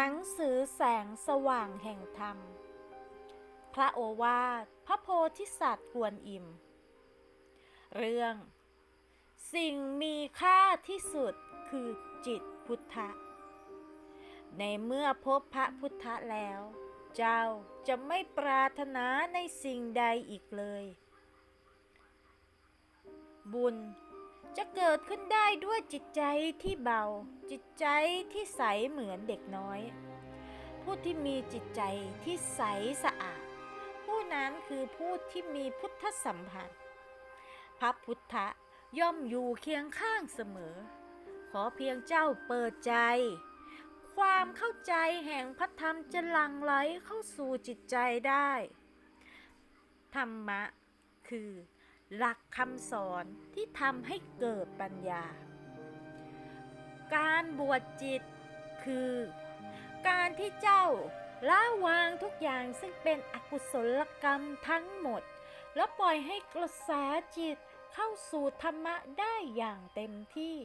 หนังสือแสงสว่างแห่งธรรม พระโอวาทพระโพธิสัตว์กวนอิม เรื่อง สิ่งมีค่าที่สุดคือจิตพุทธะ ในเมื่อพบพระพุทธะแล้ว เจ้าจะไม่ปรารถนาในสิ่งใดอีกเลย บุญ จะเกิดขึ้นได้ด้วยจิตใจที่เบา จิตใจที่ใสเหมือนเด็กน้อย ผู้ที่มีจิตใจที่ใสสะอาด ผู้นั้นคือผู้ที่มีพุทธสัมพันธ์พระพุทธะย่อมอยู่เคียงข้างเสมอ ขอเพียงเจ้าเปิดใจ ความเข้าใจแห่งพระธรรมจะหลั่งไหลเข้าสู่จิตใจได้ ธรรมะคือ หลักคำสอนที่ทำให้เกิดปัญญา การบวชจิตคือ การที่เจ้าละวางทุกอย่างซึ่งเป็นอกุศลกรรมทั้งหมด แล้วปล่อยให้กระแสจิตเข้าสู่ธรรมะได้อย่างเต็มที่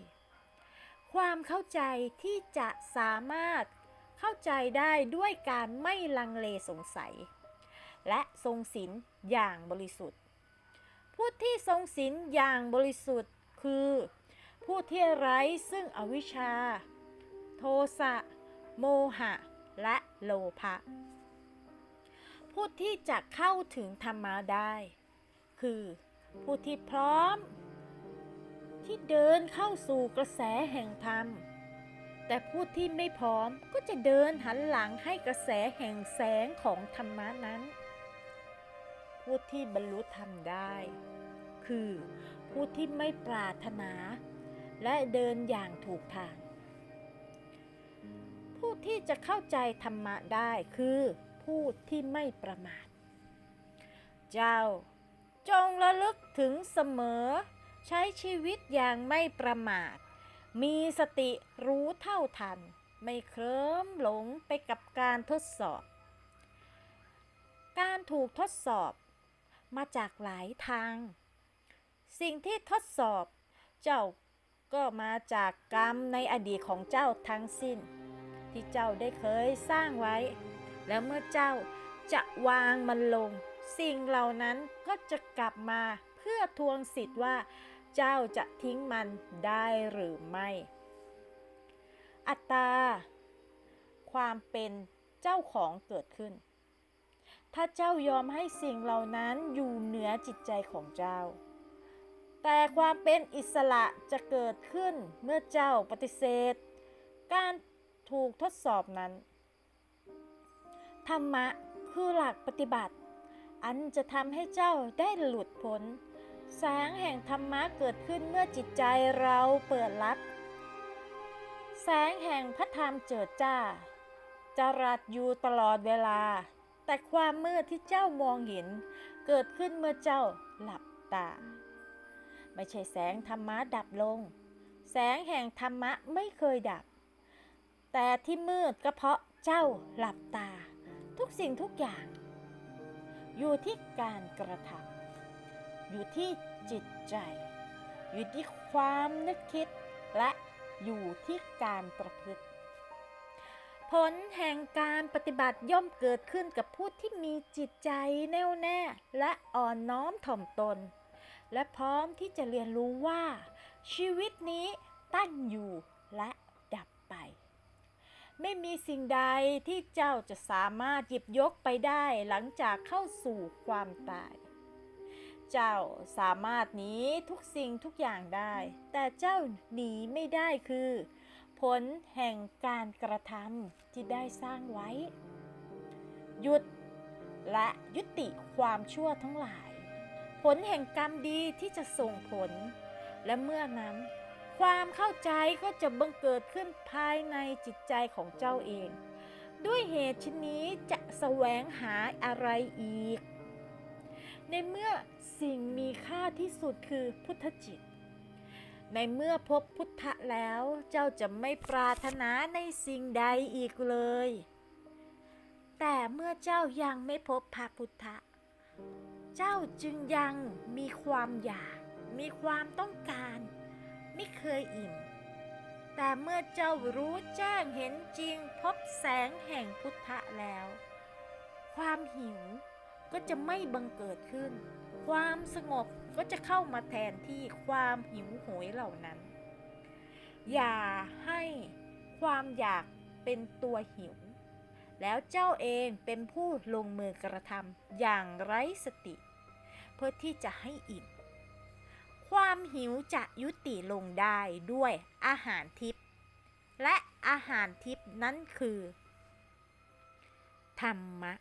ความเข้าใจที่จะสามารถเข้าใจได้ด้วยการไม่ลังเลสงสัย และทรงศีลอย่างบริสุทธิ์ ผู้ที่ทรงศีลอย่างบริสุทธิ์คือ ผู้ที่ไร้ซึ่งอวิชชา โทสะ โมหะ และโลภะผู้ที่จะเข้าถึงธรรมะได้ คือผู้ที่พร้อม ที่เดินเข้าสู่กระแสแห่งธรรม แต่ผู้ที่ไม่พร้อมก็จะเดินหันหลังให้กระแสแห่งแสงของธรรมะนั้น ผู้ที่บรรลุธรรมได้ คือผู้ที่ไม่ปรารถนา และเดินอย่างถูกทาง ผู้ที่จะเข้าใจธรรมะได้คือผู้ที่ไม่ประมาท เจ้าจงระลึกถึงเสมอ ใช้ชีวิตอย่างไม่ประมาท มีสติรู้เท่าทัน ไม่เคลิ้มหลงไปกับการทดสอบ การถูกทดสอบ มาจากหลายทาง สิ่งที่ทดสอบเจ้าก็มาจากกรรมในอดีตของเจ้าทั้งสิ้น ที่เจ้าได้เคยสร้างไว้ แล้วเมื่อเจ้าจะวางมันลง สิ่งเหล่านั้นก็จะกลับมาเพื่อทวงสิทธิ์ว่า เจ้าจะทิ้งมันได้หรือไม่ อัตตา ความเป็นเจ้าของเกิดขึ้น ถ้าเจ้ายอมให้สิ่งเหล่านั้นอยู่เหนือจิตใจของเจ้า แต่ความเป็นอิสระจะเกิดขึ้นเมื่อเจ้าปฏิเสธ การถูกทดสอบนั้น ธรรมะคือหลักปฏิบัติ อันจะทำให้เจ้าได้หลุดพ้น แสงแห่งธรรมะเกิดขึ้นเมื่อจิตใจเราเปิดรับ แสงแห่งพระธรรมเจิดจ้าจรัสอยู่ตลอดเวลา แต่ความมืดที่เจ้ามองเห็น เกิดขึ้นเมื่อเจ้าหลับตา ไม่ใช่แสงธรรมะดับลง แสงแห่งธรรมะไม่เคยดับ แต่ที่มืดก็เพราะเจ้าหลับตา ทุกสิ่งทุกอย่าง อยู่ที่การกระทำอยู่ที่จิตใจ อยู่ที่ความนึกคิดและอยู่ที่การประพฤติ ผลแห่งการปฏิบัติย่อมเกิดขึ้นกับผู้ที่มีจิตใจแน่วแน่ และอ่อนน้อมถ่อมตน และพร้อมที่จะเรียนรู้ว่า ชีวิตนี้ตั้งอยู่และดับไป ไม่มีสิ่งใดที่เจ้าจะสามารถหยิบยกไปได้หลังจากเข้าสู่ความตาย เจ้าสามารถหนีทุกสิ่งทุกอย่างได้ แต่เจ้าหนีไม่ได้คือ ผลแห่งการกระทำที่ได้สร้างไว้ หยุดและยุติความชั่วทั้งหลาย ผลแห่งกรรมดีที่จะส่งผล และเมื่อนั้น ความเข้าใจก็จะบังเกิดขึ้นภายในจิตใจของเจ้าเอง ด้วยเหตุชนนี้จะแสวงหาอะไรอีก ในเมื่อสิ่งมีค่าที่สุดคือพุทธจิต ในเมื่อพบพุทธะแล้วเจ้าจะไม่ปรารถนาในสิ่งใดอีกเลย แต่เมื่อเจ้ายังไม่พบพระพุทธะ เจ้าจึงยังมีความอยาก มีความต้องการ ไม่เคยอิ่ม แต่เมื่อเจ้ารู้แจ้งเห็นจริงพบแสงแห่งพุทธะแล้ว ความหิว ก็จะไม่บังเกิดขึ้น ความสงบก็จะเข้ามาแทนที่ความหิวโหยเหล่านั้น อย่าให้ความอยากเป็นตัวหิว แล้วเจ้าเองเป็นผู้ลงมือกระทำอย่างไร้สติ เพื่อที่จะให้อิ่มความหิวจะยุติลงได้ด้วยอาหารทิพย์และอาหารทิพย์นั้นคือ ธรรมะ